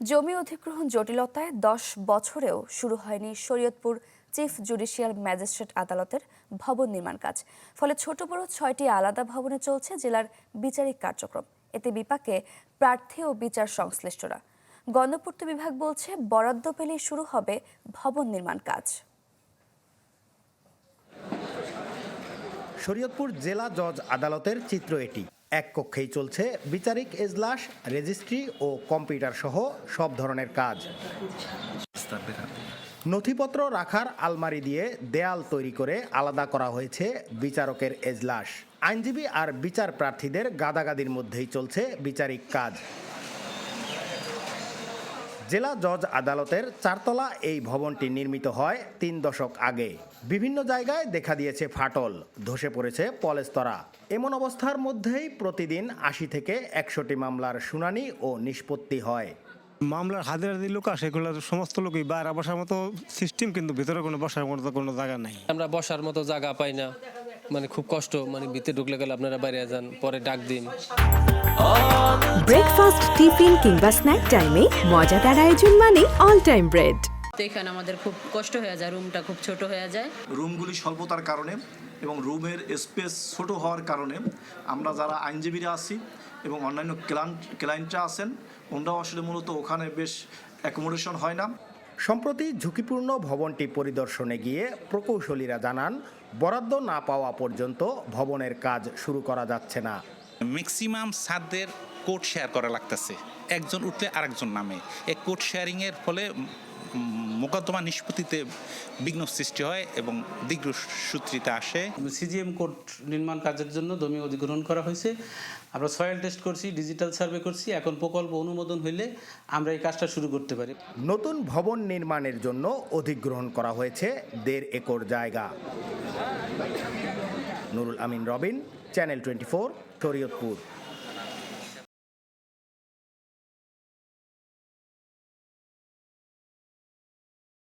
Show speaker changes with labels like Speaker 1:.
Speaker 1: জমি অধিগ্রহণ জটিলতায় দশ বছরেও শুরু হয়নি শরীয়তপুর চিফ জুডিশিয়াল ম্যাজিস্ট্রেট আদালতের ভবন নির্মাণ কাজ। ফলে ছোট বড় ছয়টি আলাদা ভবনে চলছে জেলার বিচারিক কার্যক্রম। এতে বিপাকে প্রার্থী ও বিচার সংশ্লিষ্টরা। গণপূর্ত বিভাগ বলছে বরাদ্দ পেলেই শুরু হবে ভবন নির্মাণ কাজ।
Speaker 2: শরীয়তপুর জেলা জজ আদালতের চিত্র এটি। এক কক্ষেই চলছে বিচারিক এজলাস, রেজিস্ট্রি ও কম্পিউটার সহ সব ধরনের কাজ। নথিপত্র রাখার আলমারি দিয়ে দেয়াল তৈরি করে আলাদা করা হয়েছে বিচারকের এজলাস। আইনজীবী আর বিচার প্রার্থীদের গাদাগাদির মধ্যেই চলছে বিচারিক কাজ। জেলা জজ আদালতের চারতলা এই ভবনটি নির্মিত হয় তিন দশক আগে। বিভিন্ন জায়গায় দেখা দিয়েছে ফাটল ধসে পড়েছে পলেস্তরা। এমন অবস্থার মধ্যেই প্রতিদিন আশি থেকে একশোটি মামলার শুনানি ও নিষ্পত্তি হয়।
Speaker 3: মামলার হাজার হাজার লোক আসে এগুলো সমস্ত লোকই বাইরে বসার মতো সিস্টেম কিন্তু ভিতরে কোনো বসার মতো কোনো জায়গা নাই।
Speaker 4: আমরা বসার মতো জায়গা পাই না। মানে খুব কষ্ট মানে ভিতরে ঢুকলে গেলে আপনারা বাইরে যান পরে ডাক দিন।
Speaker 5: ব্রেকফাস্ট টিফিন কিংবা স্ন্যাক টাইমে মজাদার আয়োজন মানে অল টাইম ব্রেড
Speaker 6: তো এখানে আমাদের খুব কষ্ট হয়ে যায় রুমটা খুব ছোট হয়ে যায়।
Speaker 7: রুমগুলি স্বল্পতার কারণে এবং রুমের স্পেস ছোট হওয়ার কারণে আমরা যারা আইনজীবীরা আছি এবং অন্যান্য ক্লায়েন্ট ক্লায়েন্টরা আছেন ওনারাও আসলে মূলত ওখানে বেশ অ্যাকোমোডেশন হয় না।
Speaker 2: সম্প্রতি ঝুঁকিপূর্ণ ভবনটি পরিদর্শনে গিয়ে প্রকৌশলীরা জানান, বরাদ্দ না পাওয়া পর্যন্ত ভবনের কাজ শুরু করা যাচ্ছে না।
Speaker 8: ম্যাক্সিমাম সাদদের কোড শেয়ার করা লাগতেছে। একজন উঠলে আরেকজন নামে। এই কোড শেয়ারিংয়ের ফলে মোকদ্দমা নিষ্পত্তিতে বিঘ্ন সৃষ্টি হয় এবং দীর্ঘসূত্রিতা আসে।
Speaker 9: সিজিএম কোড নির্মাণ কাজের জন্য জমি অধিগ্রহণ করা হয়েছে। আমরা সয়েল টেস্ট করছি ডিজিটাল সার্ভে করছি এখন প্রকল্প অনুমোদন হইলে আমরা এই কাজটা শুরু করতে পারি।
Speaker 2: নতুন ভবন নির্মাণের জন্য অধিগ্রহণ করা হয়েছে দেড় একর জায়গা। Nurul Amin Robin channel twenty four Shariatpur.